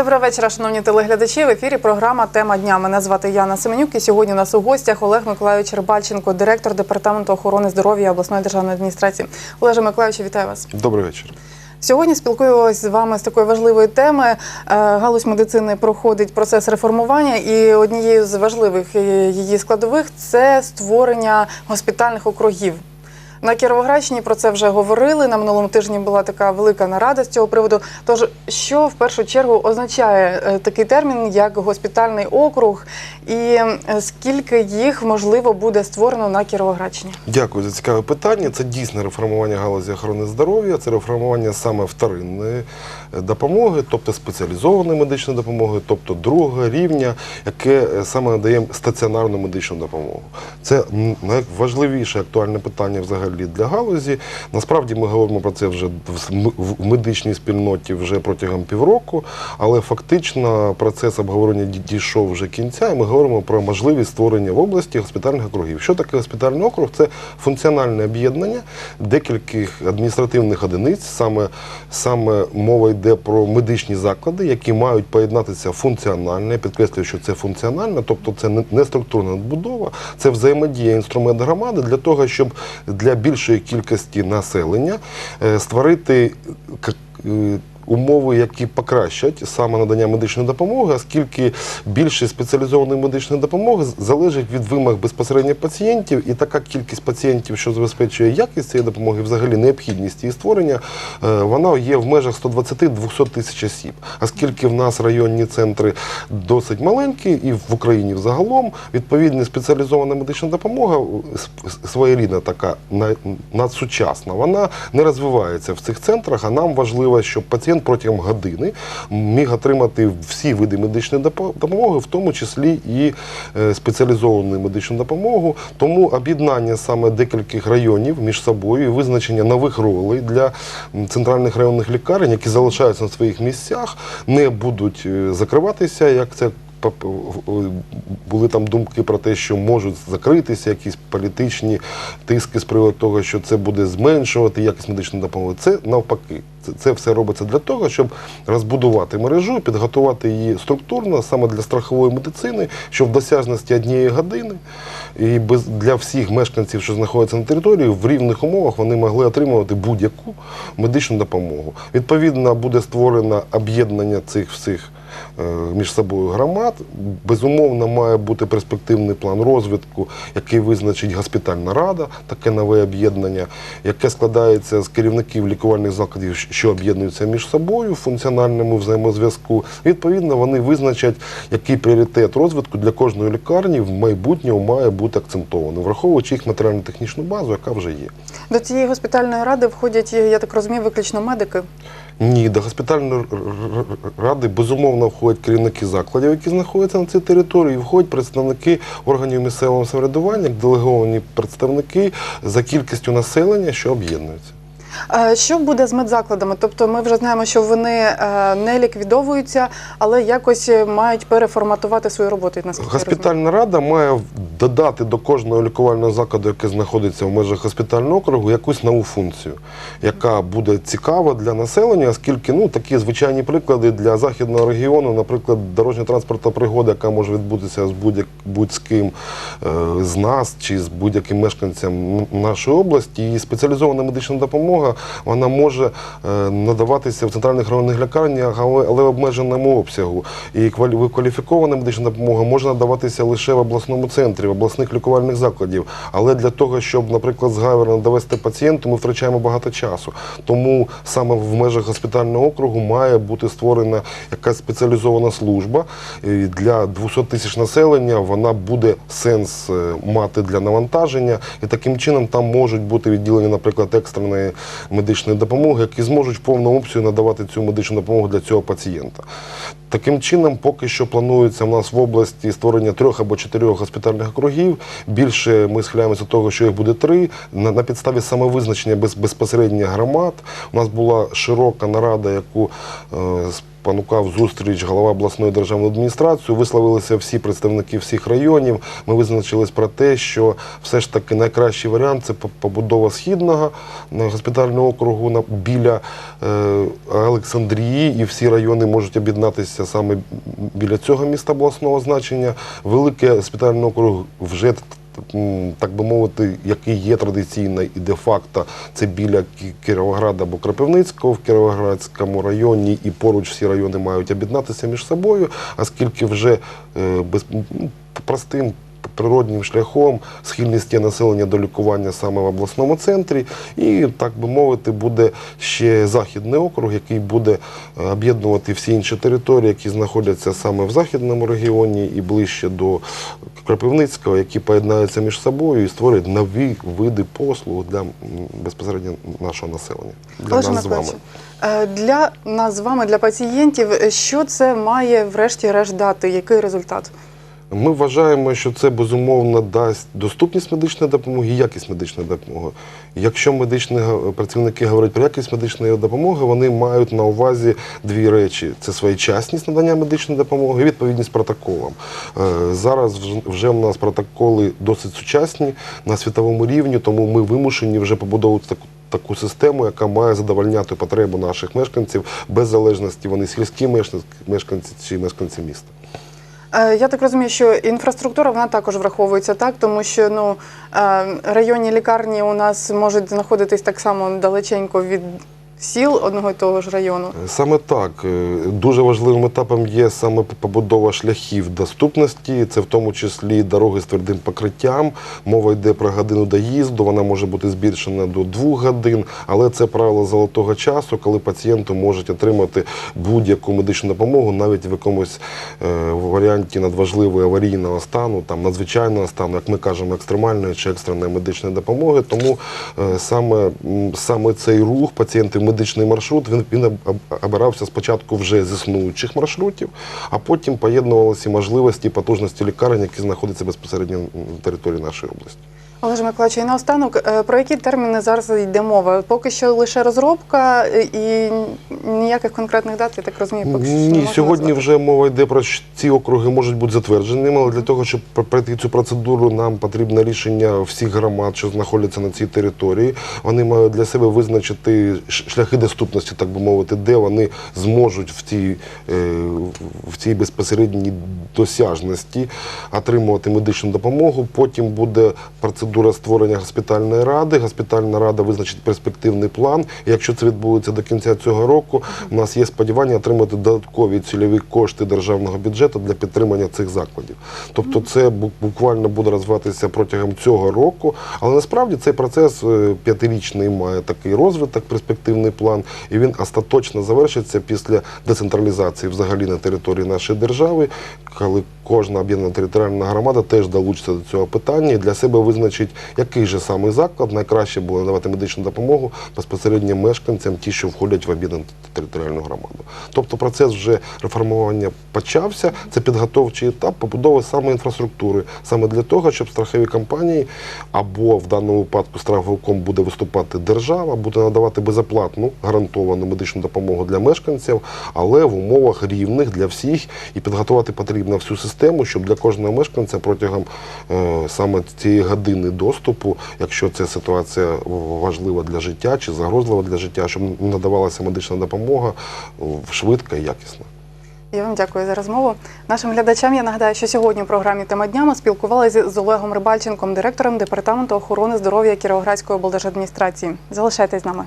Доброго вечора, шановні телеглядачі. В ефірі програма Тема дня. Мене звати Яна Семенюк. І сьогодні у нас у гостях Олег Миколайович Рибальченко, директор департаменту охорони здоров'я обласної державної адміністрації. Олеже Миколайовичу, вітаю вас. Добрий вечір. Сьогодні спілкуємося з вами з такої важливої теми. Е, Галузь медицини проходить процес реформування, і однією з важливих е, її складових це створення госпітальних округів. На Кіровоградщині про це вже говорили. На минулому тижні була така велика нарада з цього приводу. Тож, що в першу чергу означає е, такий термін, як госпітальний округ, і е, скільки їх можливо буде створено на Кіровоградщині? Дякую за цікаве питання. Це дійсне реформування галузі охорони здоров'я, це реформування саме вторинної е, допомоги, тобто спеціалізованої медичної допомоги, тобто другого рівня, яке саме надає стаціонарну медичну допомогу. Це найважливіше актуальне питання взагалі для галузі. Насправді ми говоримо про це вже в медичній спільноті вже протягом півроку, але фактично процес обговорення дійшов вже кінця, і ми говоримо про можливість створення в області госпітальних округів. Що таке госпітальний округ? Це функціональне об'єднання декількох адміністративних одиниць. Саме, саме мова йде про медичні заклади, які мають поєднатися функціонально. Я підкреслюю, що це функціонально, тобто це не структурна надбудова, це взаємодія інструмент громади для того, щоб для більшої кількості населення е, створити е, умови, які покращать саме надання медичної допомоги, оскільки більшість спеціалізованої медичної допомоги залежить від вимог безпосередньо пацієнтів, і така кількість пацієнтів, що забезпечує якість цієї допомоги, взагалі необхідність її створення, е, вона є в межах 120-200 тисяч осіб. Оскільки в нас районні центри досить маленькі, і в Україні взагалом відповідно спеціалізована медична допомога своєрідна така на- надсучасна, вона не розвивається в цих центрах. А нам важливо, щоб пацієнт протягом години міг отримати всі види медичної допомоги, в тому числі і е, спеціалізовану медичну допомогу. Тому об'єднання саме декількох районів між собою, і визначення нових ролей для центральних районних лікарень, які залишаються на своїх місцях, не будуть е, закриватися, як це були там думки про те, що можуть закритися якісь політичні тиски з приводу того, що це буде зменшувати якість медичної допомоги. Це навпаки. Це, це все робиться для того, щоб розбудувати мережу, підготувати її структурно саме для страхової медицини, що в досяжності однієї години і без для всіх мешканців, що знаходяться на території, в рівних умовах вони могли отримувати будь-яку медичну допомогу. Відповідно, буде створено об'єднання цих всіх між собою громад. Безумовно, має бути перспективний план розвитку, який визначить госпітальна рада, таке нове об'єднання, яке складається з керівників лікувальних закладів, що об'єднуються між собою в функціональному взаємозв'язку. Відповідно, вони визначать, який пріоритет розвитку для кожної лікарні в майбутньому має бути акцентований, враховуючи їх матеріально-технічну базу, яка вже є. До цієї госпітальної ради входять, я так розумію, виключно медики. Ні, до госпітальної ради безумовно входять керівники закладів, які знаходяться на цій території, і входять представники органів місцевого самоврядування, делеговані представники за кількістю населення, що об'єднуються. Е, Що буде з медзакладами? Тобто ми вже знаємо, що вони е, не ліквідовуються, але якось е, мають переформатувати свою роботу. наскільки. Госпітальна рада має додати до кожного лікувального закладу, який знаходиться в межах госпітального округу, якусь нову функцію, яка буде цікава для населення, оскільки ну такі звичайні приклади для західного регіону, наприклад, дорожня транспортна пригода, яка може відбутися з будь будь з з нас чи з будь-яким мешканцем нашої області, і спеціалізована медична допомога вона може е, надаватися в центральних районних лікарнях, але, в обмеженому обсягу. І квалі- кваліфікована медична допомога може надаватися лише в обласному центрі, в обласних лікувальних закладів. Але для того, щоб, наприклад, з Гаверна довести пацієнту, ми втрачаємо багато часу. Тому саме в межах госпітального округу має бути створена якась спеціалізована служба І для 200 тисяч населення. Вона буде сенс е, мати для навантаження, і таким чином там можуть бути відділення, наприклад, екстреної медичної допомоги, які зможуть повному обсязі надавати цю медичну допомогу для цього пацієнта. Таким чином, поки що планується в нас в області створення трьох або чотирьох госпітальних округів. Більше ми схиляємося до того, що їх буде три. На, на підставі самовизначення без, безпосередньо громад. У нас була широка нарада, яку е, з спонукав зустріч голова обласної державної адміністрації. Висловилися всі представники всіх районів. Ми визначились про те, що все ж таки найкращий варіант це побудова східного е, госпітального округу біля е, Олександрії, і всі райони можуть об'єднатися саме біля цього міста обласного значення. Великий госпітальний округ вже так би мовити, який є традиційно і де-факто, це біля Кіровограда або Кропивницького в Кіровоградському районі, і поруч всі райони мають об'єднатися між собою, оскільки вже е, без, простим природнім шляхом схильність є населення до лікування саме в обласному центрі, і так би мовити, буде ще західний округ, який буде е, об'єднувати всі інші території, які знаходяться саме в західному регіоні і ближче до Кропивницького, які поєднаються між собою і створюють нові види послуг для безпосередньо нашого населення. Для Олеже нас з вами. Е, для нас з вами, для пацієнтів, що це має врешті-решт дати? Який результат? Ми вважаємо, що це безумовно дасть доступність медичної допомоги і якість медичної допомоги. Якщо медичні працівники говорять про якість медичної допомоги, вони мають на увазі дві речі: це своєчасність надання медичної допомоги і відповідність протоколам. Е, Зараз вже в нас протоколи досить сучасні на світовому рівні, тому ми вимушені вже побудовувати таку. Таку систему, яка має задовольняти потребу наших мешканців без залежності, вони сільські мешканці, мешканці чи мешканці міста. Е, Я так розумію, що інфраструктура вона також враховується так, тому що ну е, районні лікарні у нас можуть знаходитись так само далеченько від сіл одного і того ж району. Саме так. Е, Дуже важливим етапом є саме побудова шляхів доступності. Це в тому числі дороги з твердим покриттям. Мова йде про годину доїзду. Вона може бути збільшена до двох годин, але це правило золотого часу, коли пацієнти можуть отримати будь-яку медичну допомогу, навіть в якомусь е, варіанті надважливого аварійного стану, там надзвичайного стану, як ми кажемо, екстремальної чи екстреної медичної допомоги. Тому е, саме, саме цей рух пацієнти медичний маршрут він, він об- об- обирався спочатку вже з існуючих маршрутів, а потім поєднувалися можливості і потужності лікарень, які знаходяться безпосередньо на території нашої області. Олеже Миколаївичу, і наостанок, е, про які терміни зараз йде мова? Поки що лише розробка е, і ніяких конкретних дат, я так розумію, поки що Ні, сьогодні назвати. вже мова йде про що ці округи можуть бути затвердженими, але для того, щоб пр- пройти цю процедуру, нам потрібне рішення всіх громад, що знаходяться на цій території. Вони мають для себе визначити шляхи доступності, так би мовити, де вони зможуть в цій, е, в цій безпосередній досяжності отримувати медичну допомогу. Потім буде процедура створення госпітальної ради. Госпітальна рада визначить перспективний план. І якщо це відбудеться до кінця цього року, у нас є сподівання отримати додаткові цільові кошти державного бюджету для підтримання цих закладів. Тобто, це буквально буде розвиватися протягом цього року. Але насправді цей процес е, п'ятирічний має такий розвиток, перспективний план, і він остаточно завершиться після децентралізації взагалі на території нашої держави, коли кожна об'єднана територіальна громада теж долучиться до цього питання і для себе визначить, який же саме заклад найкраще буде надавати медичну допомогу безпосередньо мешканцям, ті, що входять в об'єднану територіальну громаду. Тобто процес вже реформування почався. Це підготовчий етап побудови саме інфраструктури, саме для того, щоб страхові компанії або в даному випадку страховиком буде виступати держава, буде надавати безоплатну гарантовану медичну допомогу для мешканців, але в умовах рівних для всіх і підготувати потрібно всю систему, щоб для кожного мешканця протягом е, саме цієї години доступу, якщо ця ситуація важлива для життя чи загрозлива для життя, щоб надавалася медична допомога швидко і якісно. Я вам дякую за розмову. Нашим глядачам я нагадаю, що сьогодні у програмі Тема дня ми спілкувалися з Олегом Рибальченком, директором департаменту охорони здоров'я Кіровоградської облдержадміністрації. Залишайтесь з нами.